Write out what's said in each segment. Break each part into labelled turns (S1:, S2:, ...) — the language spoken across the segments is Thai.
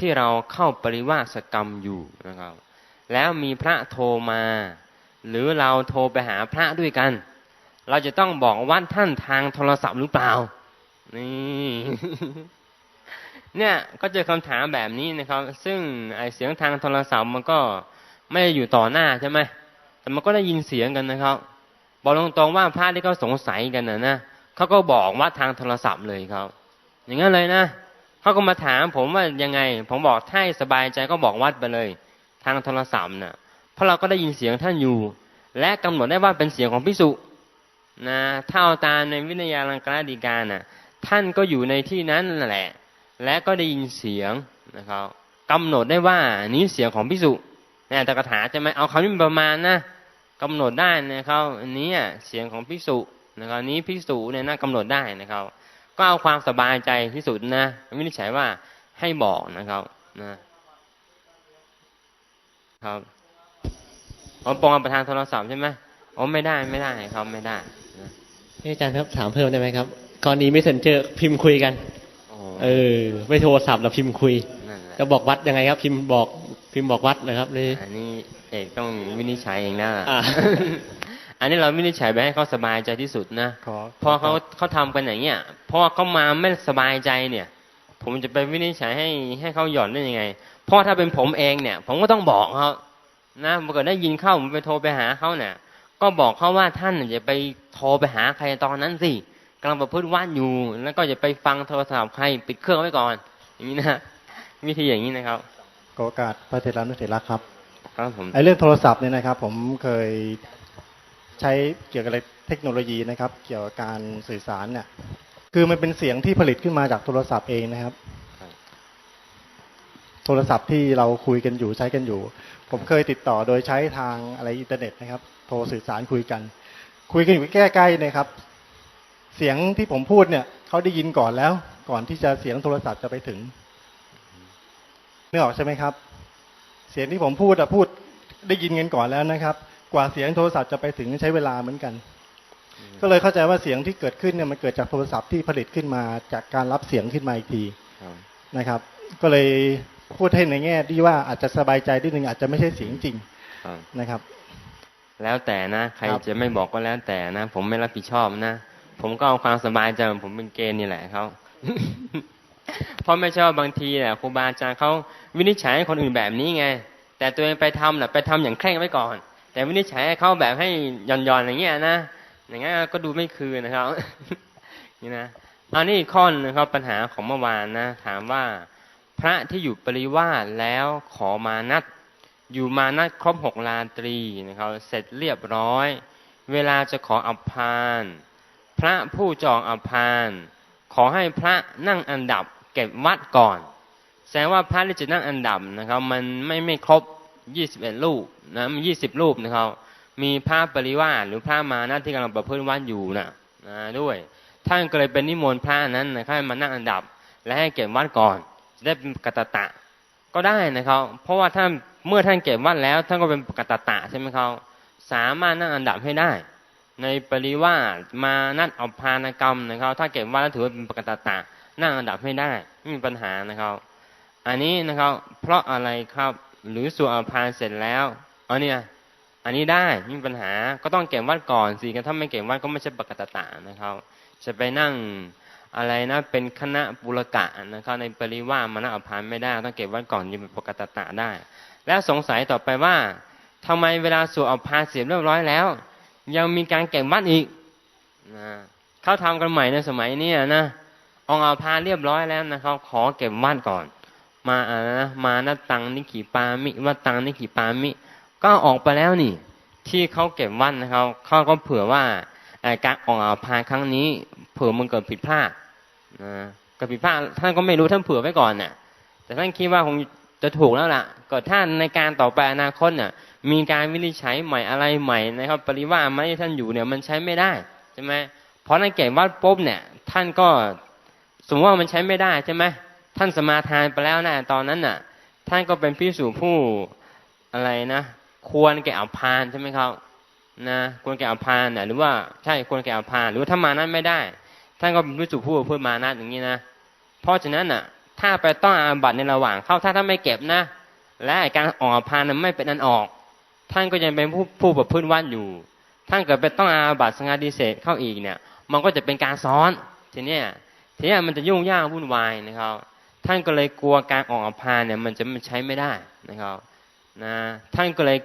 S1: ที่เราเข้าปริวาสกรรมอยู่นะครับ แล้วมีพระโทรมา หรือเราโทรไปหาพระด้วยกัน เราจะต้องบอกวัดท่านทางโทรศัพท์หรือเปล่า นี่เนี่ยก็เจอคำถามแบบนี้นะครับ ซึ่งไอเสียงทางโทรศัพท์มันก็ไม่ได้อยู่ต่อหน้าใช่ไหมแต่มันก็ได้ยินเสียงกันนะครับบอกตรงๆว่าพระที่เขาสงสัยกันนะนะเขาก็บอกว่าทางโทรศัพท์เลยครับ อย่างนั้นเลยนะ เขาก็มาถามผมว่ายังไง ผมบอกถ้าสบายใจก็บอกวัดไปเลย ทางโทรศัพท์นะ่ะเพราะเราก็ได้ยินเสียงท่านอยู่ และกำหนดได้ว่าเป็นเสียงของพิสุนะถ้าเอาตามในวิทยลังกาดีการน่ะ ท่านก็อยู่ในที่นั้นแหละ และก็ได้ยินเสียงนะครับกำหนดได้ว่านี้เสียงของพิสุเนี่ยตะกถาจะไม่เอาคำนี้ประมาณนะกำหนดได้นะครับอันนี้เสียงของพิสุนะครับนี้พิสุเนี่ยน่ากำหนดได้นะครับ ก็เอาความสบายใจที่สุดนะไม่ได้ใช้ว่าให้บอกนะครับนะครับอ๋อปองประธานโทรศัพท์ใช่ไหมอ๋อไม่ได้ไม่ได้ครับไม่ได้นะ
S2: อาจารย์ครับถามเพิ่มได้ไหมครับกรณีไม่เซ็นเจอพิมพ์คุยกัน
S1: โอ้
S2: เออ ไม่โทรศัพท์เราพิมพ์คุย
S1: นั่นแหละ
S2: จะบอกวัดยังไงครับ พิมพ์บอกพิมพ์บอกวัดนะครับเลย
S1: อันนี้เอกต้องวินิจฉัยเองนะ
S2: อ่า
S1: อันนี้เราวินิจฉัยไปให้เขาสบายใจที่สุดนะ
S2: ขอ
S1: เพราะเขาเขาทำกันอย่างเงี้ยเพราะว่าเขามาไม่สบายใจเนี่ย ผมจะไปวินิจฉัยให้ให้เขาหย่อนได้ยังไงเพราะถ้าเป็นผมเองเนี่ย ผมก็ต้องบอกเขานะเมื่อเกิดได้ยินเข้าผมไปโทรไปหาเขาเนี่ย ก็บอกเขาว่าท่านอย่าไปโทรไปหาใครตอนนั้นสิกำลังประพฤติว่านอยู่ แล้วก็อย่าไปฟังโทรศัพท์ใครปิดเครื่องไว้ก่อน อย่างนี้นะวิธีอย่างนี้นะครับ
S3: ขอโอกาสพระเทรานุเถระครับ
S1: ครับผม
S3: ไอ้เรื่องโทรศัพท์เนี่ยนะครับ ผมเคย ใช้เกี่ยวกับเทคโนโลยีนะครับ เกี่ยวกับการสื่อสารเนี่ยคือมันเป็นเสียงที่ผลิตขึ้นมาจากโทรศัพท์เองนะครับ โทรศัพท์ที่เราคุยกันอยู่ใช้กันอยู่ ผมเคยติดต่อโดยใช้ทางอะไรอินเทอร์เน็ตนะครับ โทรสื่อสารคุยกัน คุยกันอยู่ใกล้ๆนะครับ เสียงที่ผมพูดเนี่ยเขาได้ยินก่อนแล้ว ก่อนที่จะเสียงโทรศัพท์จะไปถึงนึกออกใช่ไหมครับ เสียงที่ผมพูดอะพูดได้ยินกันก่อนแล้วนะครับ กว่าเสียงโทรศัพท์จะไปถึงใช้เวลาเหมือนกัน ก็เลยเข้าใจว่าเสียงที่เกิดขึ้นเนี่ยมันเกิดจากโทรศัพท์ที่ผลิตขึ้นมาจากการรับเสียงขึ้นมาอีกที
S1: ครับ
S3: นะครับ ก็เลยพูดให้ในแง่ที่ว่าอาจจะสบายใจนิดนึงอาจจะไม่ใช่เสียงจริง
S1: ครับ
S3: นะครับ
S1: แล้วแต่นะ ใคร
S3: ครับ
S1: จะไม่บอกก็แล้วแต่นะ ผมไม่รับผิดชอบนะ ผมก็เอาความสบายใจของผมเป็นเกณฑ์นี่แหละเขาเพราะไม่ชอบบางทีแหละครูบาอาจารย์เขาวินิจฉัยให้คนอื่นแบบนี้ไง แต่ตัวเองไปทำน่ะไปทำอย่างเคร่งไว้ก่อน แต่วินิจฉัยให้เขาแบบให้ย่อนๆอย่างเงี้ยนะอย่างเงี้นก็ดูไม่คืนนะครับ นี่นะอันนี้ข้อนะครับปัญหาของเมื่อวานนะถามว่าพระที่อยู่ปริวาสแล้วขอมานัดอยู่มานัดครบหกราตรีนะครับ เสร็จเรียบร้อย เวลาจะขออัพาน พระผู้จองอัพาน ขอให้พระนั่งอันดับเก็บวัดก่อนแสดงว่าพระที่จะนั่งอันดับนะครับ มันไม่ไม่ครบ 21รูปนะมี20รูปนะครับมีพระปริวาสหรือพระมานะที่กำลังประพฤติวัดอยู่นะนะด้วย ท่านก็เลยเป็นนิมนต์พระนั้นนะครับให้มานั่งอันดับ และให้เก็บวัดก่อนจะได้เป็นกตตะก็ได้นะครับ เพราะว่าท่านเมื่อท่านเก็บวัดแล้วท่านก็เป็นกตตะใช่ไหมครับสามารถนั่งอันดับให้ได้ ในปริวาสมานัดอาพานกรรมนะครับ ถ้าเก็บวัดแล้วถือว่าเป็นปกตตะนั่งอันดับให้ได้ไม่มีปัญหานะครับ อันนี้นะครับ เพราะอะไรครับ หรือสวดอภานเสร็จแล้วอันเนี้ยอันนี้ได้ไม่มีปัญหาก็ต้องเก็บวัดก่อนสิถ้าไม่เก็บวัดก็ไม่ใช่ปกตตะนะครับ จะไปนั่งอะไรนะเป็นคณะปุรกะนะครับในปริว่ามานั่งอภานไม่ได้ ต้องเก็บวัดก่อนยังเป็นปกตตะได้ แล้วสงสัยต่อไปว่าทำไมเวลาสวดอภานเสร็จเรียบร้อยแล้ว ยังมีการเก็บวัดอีกนะเขาทำกันใหม่ในสมัยนี้นะองเอาพาเรียบร้อยแล้วนะครับ ขอเก็บวัดก่อน มาอะไรนะมานัตังนิขีปามิวัตังนิขีปามิ ก็ออกไปแล้วนี่ ที่เขาเก็บวัดนะครับเขาก็เผื่อว่าการออกอาพาครั้งนี้เผื่อมันเกิดผิดพลาดนะเกิดผิดพลาดท่านก็ไม่รู้ท่านเผื่อไว้ก่อนน่ะ แต่ท่านคิดว่าคงจะถูกแล้วล่ะกิดท่านในการต่อไปอนาคตเนี่ยมีการวินิจฉัยใหม่อะไรใหม่นะครับ ปริว่าไม่ท่านอยู่เนี่ยมันใช้ไม่ได้ใช่ไหมเพราะท่านเก็บวัดปุ๊บเนี่ย ท่านก็สมมติว่ามันใช้ไม่ได้ใช่ไหม ท่านสมาทานไปแล้วนะตอนนั้นน่ะ ท่านก็เป็นพิสูจผู้อะไรนะควรแก่อภานใช่ไหมครับนะควรแก่อภานน่ะหรือว่าใช่ควรแก่อภานหรือว่าถ้ามานั้นไม่ได้ ท่านก็เป็นพิสูจผู้เพื่อมานัดอย่างนี้นะเพราะฉะนั้นน่ะ ถ้าไปต้องอาบัตในระหว่างเข้าถ้าท่านไม่เก็บนะ และอ้การออกอาพานนั้นไม่เป็นอันออก ท่านก็ยังเป็นผู้ผู้ประพฤติวัดอยู่ ท่านเกิดไปต้องอาบัตสงฆาดิเศษเข้าอีกเนี่ย มันก็จะเป็นการซ้อนทีเนี้ยทีเนี้ยมันจะยุ่งยากวุ่นวายนะครับ ท่านก็เลยกลัวการออกอาพานเนี่ยมันจะมันใช้ไม่ได้นะครับนะท่านก็เลย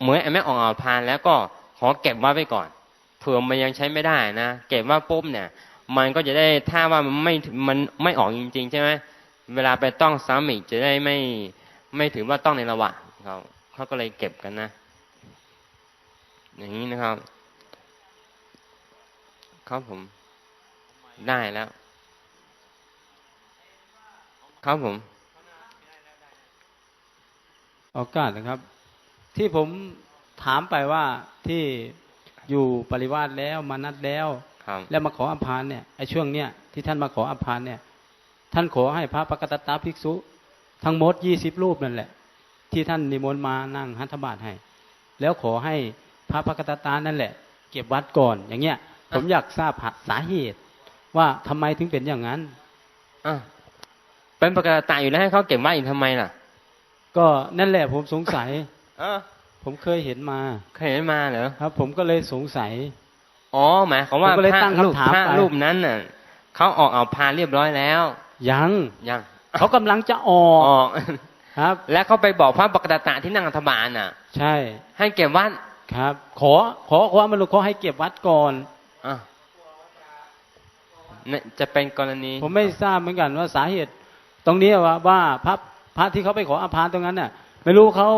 S1: เหมือนไอ้แม่ออกอาพานแล้วก็ขอเก็บไว้ไว้ก่อนเผื่อมันยังใช้ไม่ได้นะเก็บว่าปุ๊บเนี่ย มันก็จะได้ถ้าว่ามันไม่มันไม่ออกจริง ๆ ใช่ไหมเวลาไปต้องซ้ำอีกจะได้ไม่ไม่ถือว่าต้องในระหว่างเขาเขาก็เลยเก็บกันนะ อย่างนี้นะครับ ครับผมได้แล้ว ครับผม
S4: โอกาสนะครับ ที่ผมถามไปว่าที่อยู่ปริวาสแล้วมานัดแล้ว
S1: ครับ
S4: แล้วมาขออภานเนี่ยไอ้ช่วงเนี้ยที่ท่านมาขออภานเนี่ย ท่านขอให้พระปกตตาภิกษุ ทั้งหมดยี่สิบรูปนั่นแหละ ที่ท่านนิมนต์มานั่งหัตถบาตให้ แล้วขอให้พระปกตตานั่นแหละ เก็บวัดก่อน อย่างเงี้ย ผมอยากทราบสาเหตุ ว่าทำไมถึงเป็นอย่างนั้น
S1: อะ เป็นปกติอยู่แล้วให้เขาเก็บไว้อีกทำไมล่ะ
S4: ก็นั่นแหละผมสงสัย
S1: เออ
S4: ผมเคยเห็นมา
S1: เคยเห็นมาเหรอ
S4: ครับ ผมก็เลยสงสัย
S1: อ๋อหมายความว่า
S4: ผมก็เลย
S1: พระ
S4: ตั้ง
S1: รูป
S4: คำถาม
S1: พระ
S4: ไป
S1: รูปนั้นน่ะเขาออกเอาพานเรียบร้อยแล้ว
S4: ยัง
S1: ยัง
S4: เขากำลังจะออ
S1: อกอก
S4: ครับ
S1: แล้วเขาไปบอกพระปกตะที่นั่งรัฐบาลน่ะ
S4: ใช่
S1: ให้เก็บวัด
S4: ครับ ขอขอความมนุษย์ขอให้เก็บวัดก่อน
S1: อะเนี่ยจะเป็นกรณี
S4: ผมไม่ทราบเหมือนกันว่าสาเหตุ ตรงนี้ว่าว่าพระพระที่เขาไปขออภานตรงนั้นน่ะ ไม่รู้เขา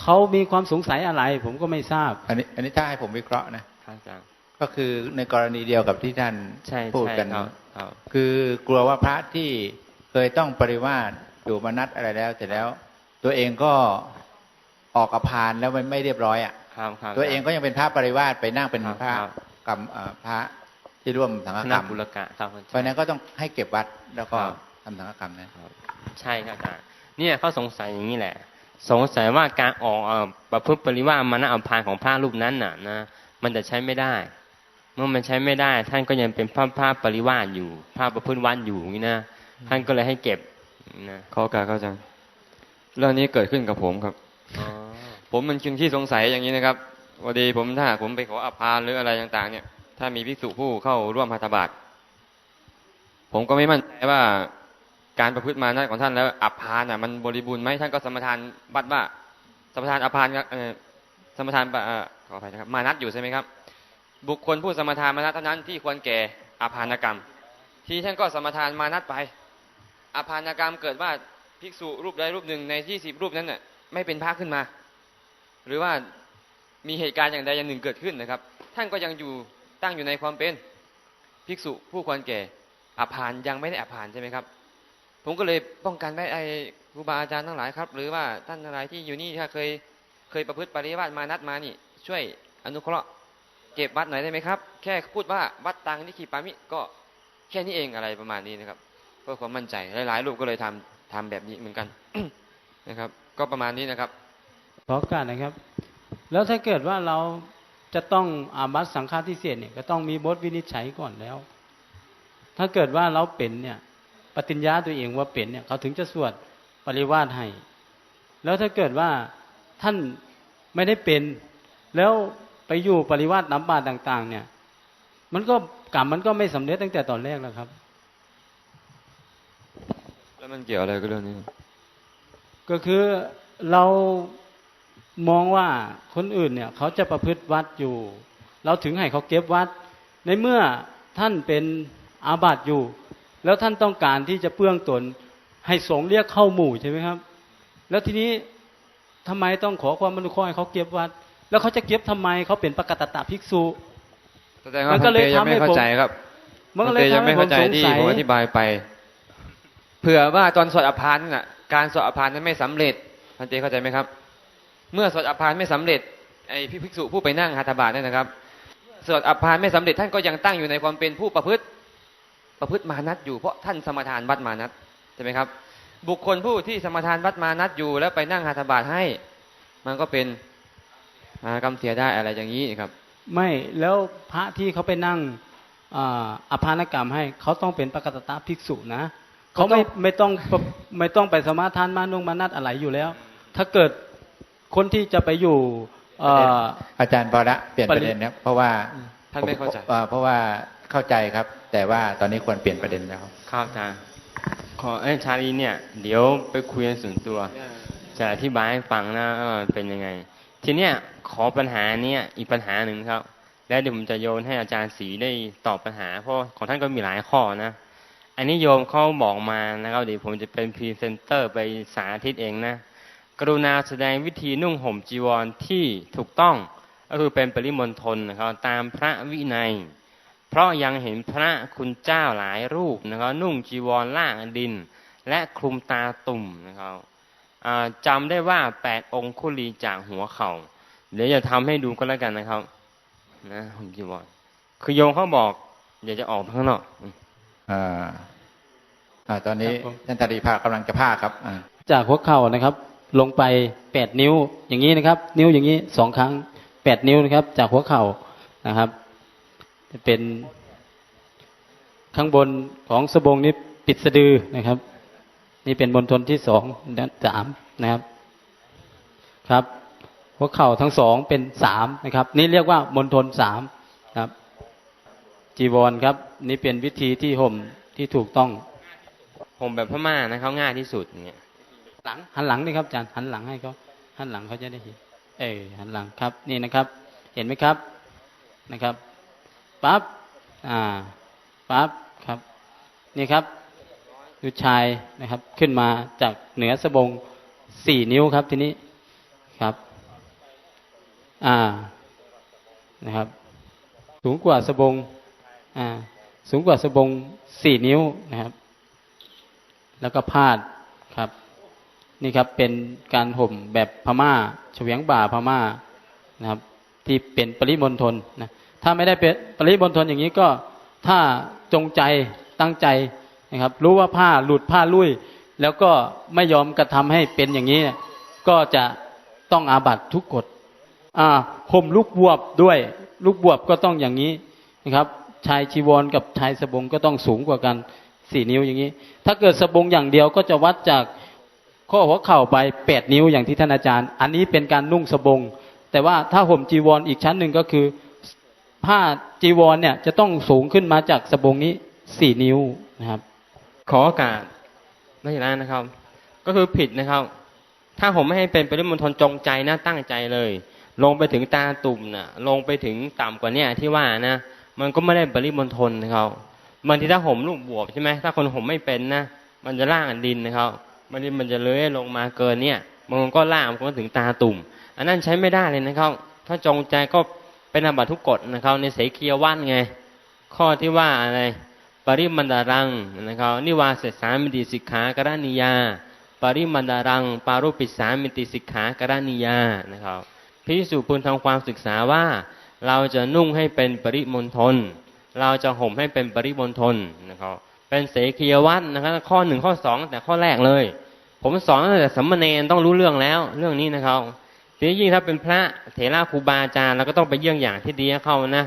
S4: เขามีความสงสัยอะไร ผมก็ไม่ทราบ
S5: อันนี้ อันนี้ถ้าให้ผมวิเคราะห์นะ
S1: ครับอาจารย์
S5: ก็คือในกรณีเดียวกับที่ท่าน
S1: ใช่
S5: พูด
S1: ใช่
S5: กัน
S1: ครับครับ
S5: คือกลัวว่าพระที่เคยต้องปริวาสอยู่มานัดอะไรแล้วเสร็จแล้ว ตัวเองก็ออกอภานแล้วมันไม่เรียบร้อยอะ
S1: ครับครับ
S5: ตัวเองก็ยังเป็นพระปริวาสไปนั่งเป็น
S1: ครับ
S5: พระ
S1: ครับ
S5: กรรมเอ่อพระที่ร่วมสังฆ
S1: ค
S5: กร
S1: ณะ
S5: รม
S1: บุรกะครับ
S5: เพราะฉะนั้นก็ต้องให้เก็บวัดแล้วก็
S1: ครับ
S5: ทำสังฆกรรมนั้น
S1: ใช่ครับอาจารย์เนี่ยเขาสงสัยอย่างนี้แหละ สงสัยว่าการออกเอ่อประพฤติปริวาสมานะอัมพานของพระรูปนั้นน่ะนะมันจะใช้ไม่ได้ เมื่อมันใช้ไม่ได้ ท่านก็ยังเป็นพระพระปริวาสอยู่พระประพฤติวัดอยู่อย่างนี้นะท่านก็เลยให้เก็บนะ
S6: ขอโอกาสครับอาจารย์เรื่องนี้เกิดขึ้นกับผมครับ
S1: อ๋อ
S6: ผมมันจึงที่สงสัยอย่างนี้นะครับพอดีผมถ้าหากผมไปขออภานหรืออะไรต่างๆ เนี่ย ถ้ามีภิกษุผู้เข้าร่วมพัฒบาตผมก็ไม่มั่นใจว่า การประพฤติมานะของท่านแล้วอภานอะมันบริบูรณ์ไหมท่านก็สมทานบัตรว่าสมทานอภานเออสมทานเออขออภัยนะครับมานัดอยู่ใช่ไหมครับ บุคคลผู้สมทานมานัดเท่านั้นที่ควรแก่อภานกรรม ที่ท่านก็สมทานมานัดไปอภานกรรมเกิดว่าภิกษุรูปใดรูปหนึ่งในยี่สิบรูปนั้นน่ะไม่เป็นพระขึ้นมา หรือว่ามีเหตุการณ์อย่างใดอย่างหนึ่งเกิดขึ้นนะครับ ท่านก็ยังอยู่ตั้งอยู่ในความเป็นภิกษุผู้ควรแก่อภานยังไม่ได้อภานใช่ไหมครับ ผมก็เลยป้องกันไว้ไอ้ครูบาอาจารย์ทั้งหลายครับ หรือว่าท่านทั้งหลายที่อยู่นี่ถ้าเคยเคยประพฤติปริวาสมานัดมานี่ ช่วยอนุเคราะห์เก็บวัดหน่อยได้ไหมครับ แค่พูดว่าวัดตังนิคีปามิก็แค่นี้เองอะไรประมาณนี้นะครับเพื่อความมั่นใจหลายๆรูปก็เลยทำทำแบบนี้เหมือนกันนะครับ ก็ประมาณนี้นะครับ
S4: ขอโอกาสนะครับ แล้วถ้าเกิดว่าเราจะต้องอาบัตสังฆาทิเศษเนี่ยก็ต้องมีบทวินิจฉัยก่อนแล้ว ถ้าเกิดว่าเราเป็นเนี่ย ปฏิญญาตัวเองว่าเป็นเนี่ยเขาถึงจะสวดปริวาสให้ แล้วถ้าเกิดว่าท่านไม่ได้เป็น แล้วไปอยู่ปริวาสน้ำบาตต่าง ๆ เนี่ย มันก็กรรมมันก็ไม่สำเร็จตั้งแต่ตอนแรกแล้วครับ
S6: แล้วมันเกี่ยวอะไรกับเรื่องนี้
S4: ก็คือเรามองว่าคนอื่นเนี่ย เขาจะประพฤติวัดอยู่ เราถึงให้เขาเก็บวัด ในเมื่อท่านเป็นอาบัติอยู่ แล้วท่านต้องการที่จะเปื้องตน ให้สงฆ์เรียกเข้าหมู่ใช่ไหมครับ แล้วทีนี้ทำไมต้องขอความอนุเคราะห์ให้เขาเก็บวัด แล้วเขาจะเก็บทำไมเขาเป็นปกตตะภิกษุ
S6: แสดงว่า
S4: มันก็
S6: พัน
S4: เลย
S6: เตยังไม่
S4: ทำให้
S6: เข้า
S4: ผม
S6: ใจครับ
S4: มันก็
S6: พัน
S4: เล
S6: เต
S4: ย
S6: ยัง
S4: ทำ
S6: ไม่
S4: ให้ผม
S6: เข้าใจ
S4: สง
S6: ที่
S4: สัย
S6: ผมอธิบายไป เผื่อว่าตอนสวดอภานนั่นน่ะ การสวดอภานนั้นไม่สำเร็จพันเตเข้าใจไหมครับ เมื่อสวดอภานไม่สำเร็จไอ้พี่ภิกษุผู้ไปนั่งหัตถบาตเนี่ยนะครับสวดอภานไม่สำเร็จท่านก็ยังตั้งอยู่ในความเป็นผู้ประพฤติ ประพฤติมานัดอยู่เพราะท่านสมทานวัดมานัดใช่ไหมครับ บุคคลผู้ที่สมทานวัดมานัดอยู่ แล้วไปนั่งหัตถบาตให้ มันก็เป็นอ่ากรรมเสียได้อะไรอย่างนี้ครับ
S4: ไม่แล้วพระที่เขาไปนั่งอาอภานกรรมให้เขาต้องเป็นปกตตาภิกษุนะเขาไม่ไม่ต้องไม่ต้องไปสมาทานมานุ่งมานัดอะไรอยู่แล้ว ถ้าเกิดคนที่จะไปอยู่เอ่อ
S5: อาจารย์พอละเปลี่ยนประเด็นนะครับเพราะว่า
S6: ท่านไม่เข้าใจ
S5: อ่เพราะว่า เข้าใจครับ แต่ว่าตอนนี้ควรเปลี่ยนประเด็นแล้วครับ
S1: ครับอาจารย์ขอเอ้ชาลีเนี่ย เดี๋ยวไปคุยกันส่วนตัว จะอธิบายให้ฟังนะเป็นยังไง ทีเนี้ยขอปัญหาเนี้ยอีกปัญหาหนึ่งครับ แล้วเดี๋ยวผมจะโยนให้อาจารย์ศรีได้ตอบปัญหา เพราะของท่านก็มีหลายข้อนะอันนี้โยมเขาบอกมานะครับเดี๋ยวผมจะเป็นพรีเซนเตอร์ไปสาธิตเองนะกรุณาแสดงวิธีนุ่งห่มจีวรที่ถูกต้องก็คือเป็นปริมณฑลนะครับตามพระวินัย เพราะยังเห็นพระคุณเจ้าหลายรูปนะครับนุ่งจีวรล่างดิน และคลุมตาตุ่มนะครับอ่าจำได้ว่าแปดองคุลีจากหัวเขา่าเดี๋ยวจะทำให้ดูก็แล้วกันนะครับนะห่มจีวรคือโยมเขาบอกอยากจะออกไปข้างนอก
S5: อ่าอ่าตอนนี้
S4: ครับผม
S5: ท่านตาดีภากำลังจะภาคครับอ่า
S4: จากหัวเข่านะครับ ลงไปแปดนิ้วอย่างนี้นะครับ นิ้วอย่างนี้สองครั้งแปดนิ้วนะครับ จากหัวเข่านะครับ จะเป็นข้างบนของสบงนี้ปิดสะดือนะครับ นี่เป็นบนทนที่สองและสามนะครับ ครับหัวเข่าทั้งสองเป็นสามนะครับ นี่เรียกว่ามณฑลสามครับ จีวรครับ นี่เป็นวิธีที่ห่มที่ถูกต้อง
S1: ผมแบบพม่านะเขาง่ายที่สุดเนี่ย
S4: หลังหันหลังนี่ครับอาจารย์หันหลังให้เขาหันหลังเขาจะได้เห็นเออหันหลังครับ นี่นะครับ เห็นไหมครับนะครับ ปั๊บอ่าปั๊บครับ นี่ครับดูชายนะครับ ขึ้นมาจากเหนือสะบงสี่นิ้วครับทีนี้ครับ อ่านะครับ สูงกว่าสะบงอ่าสูงกว่าสะบงสี่นิ้วนะครับ แล้วก็พาดครับ นี่ครับเป็นการห่มแบบพม่าเฉวียงบ่าพม่านะครับ ที่เป็นปริมณฑลนะ ถ้าไม่ได้เป็นปริมณฑลอย่างนี้ก็ถ้าจงใจตั้งใจนะครับ รู้ว่าผ้าหลุดผ้าลุยแล้วก็ไม่ยอมกระทำให้เป็นอย่างนี้ ก็จะต้องอาบัตทุกกฎอ่าห่มลูกบวบด้วย ลูกบวบก็ต้องอย่างนี้นะครับ ชายชีวรกับชายสบงก็ต้องสูงกว่ากันสี่นิ้วอย่างนี้ ถ้าเกิดสบงอย่างเดียวก็จะวัดจากข้อหัวเข่าไปแปดนิ้วอย่างที่ท่านอาจารย์ อันนี้เป็นการนุ่งสบง แต่ว่าถ้าห่มจีวรออีกชั้นหนึ่งก็คือ ผ้าจีวรเนี่ยจะต้องสูงขึ้นมาจากสบงนี้สี่นิ้วนะครับ
S1: ขอโอกาสไม่ใช่แล้วนะครับ ก็คือผิดนะครับ ถ้าผมไม่ให้เป็นปริมณฑลจงใจนะตั้งใจเลย ลงไปถึงตาตุ่มนะลงไปถึงต่ำกว่าเนี้ยที่ว่านะมันก็ไม่ได้ปริมณฑลนะครับบางทีถ้าห่มลูกบวบใช่ไหมถ้าคนห่มไม่เป็นนะมันจะล่างดินนะครับมันดินมันจะเลื้อยลงมาเกินเนี่ยมันก็ล่างมันก็ถึงตาตุ่ม อันนั้นใช้ไม่ได้เลยนะครับ ถ้าจงใจก็ เป็นอาบัติทุกกฎนะครับ ในเสกียวันไง ข้อที่ว่าอะไร ปริมันดารังนะครับ นิวาเสสามิติสิกขากรณียา ปริมันดารัง ปารุปิสามิติสิกขากรณียานะครับพิสูจพึงทำความศึกษาว่า เราจะนุ่งให้เป็นปริมณฑลเราจะห่มให้เป็นปริมณฑลนะครับ เป็นเสกียวัตนะครับ ข้อหนึ่งข้อสองแต่ข้อแรกเลย ผมสอนตั้งแต่สัมมาเนรต้องรู้เรื่องแล้ว เรื่องนี้นะครับ ทีนี้ยิ่งถ้าเป็นพระเถระครูบาอาจารย์เราก็ต้องไปเยี่ยงอย่างที่ดีให้เขานะ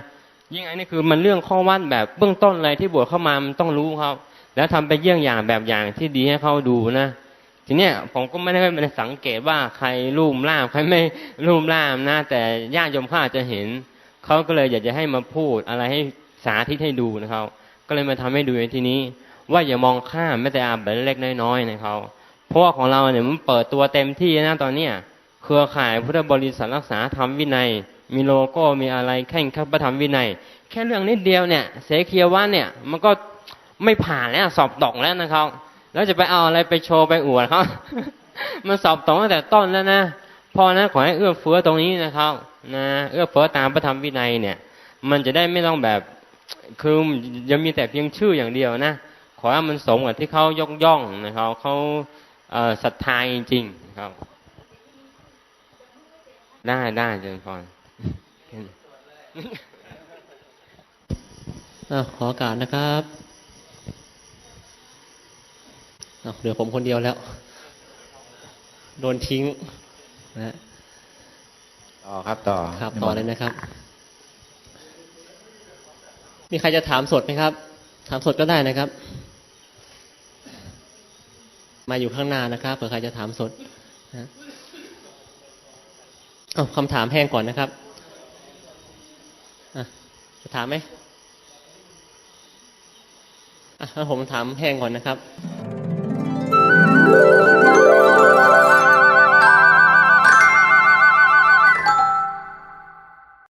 S1: ยิ่งอันนี้คือมันเรื่องข้อวัดแบบเบื้องต้นเลยที่บวชเข้ามามันต้องรู้ครับแล้วทำไปเยี่ยงอย่างแบบอย่างที่ดีให้เขาดูนะทีเนี้ยผมก็ไม่ได้ไปสังเกตว่าใครรูมล่ามใครไม่รูมล่ามนะ แต่ญาติโยมเขาอาจจะเห็นเขาก็เลยอยากจะให้มาพูดอะไรให้สาธิตให้ดูนะครับ ก็เลยมาทำให้ดูในที่นี้ ว่าอย่ามองข้ามแม้แต่อาบัตเล็กน้อยๆนะครับเพราะว่าของเราเนี่ยมันเปิดตัวเต็มที่นะตอนเนี้ย เครือข่ายพุทธบริษัทรักษาธรรมวินัย มีโลโก้มีอะไรแข่งขันประธรรมวินัย แค่เรื่องนิดเดียวเนี่ย เสเคียว่าเนี่ยมันก็ไม่ผ่านแล้วสอบตกแล้วนะครับ แล้วจะไปเอาอะไรไปโชว์ไปอวดเขามันสอบตกตั้งแต่ต้นแล้วนะพอนะขอให้เอื้อเฟื้อตรงนี้นะครับนะเอื้อเฟื้อตามประธรรมวินัยเนี่ย มันจะได้ไม่ต้องแบบคือยังมีแต่เพียงชื่ออย่างเดียวนะขอให้มันสมกับที่เขายกย่องนะครับเขาศรัทธาจริงๆครับ ได้ได้เจริญพร
S2: อะขอโอกาสนะครับอะเหลือผมคนเดียวแล้ว โดนทิ้งนะ
S5: ต่อครับต่อ
S2: ครับต่อเลยนะครับ มีใครจะถามสดไหมครับ ถามสดก็ได้นะครับ มาอยู่ข้างหน้านะครับเผื่อใครจะถามสดนะ เอาคำถามแห้งก่อนนะครับจะถามไหมอะผมถามแห้งก่อนนะครับ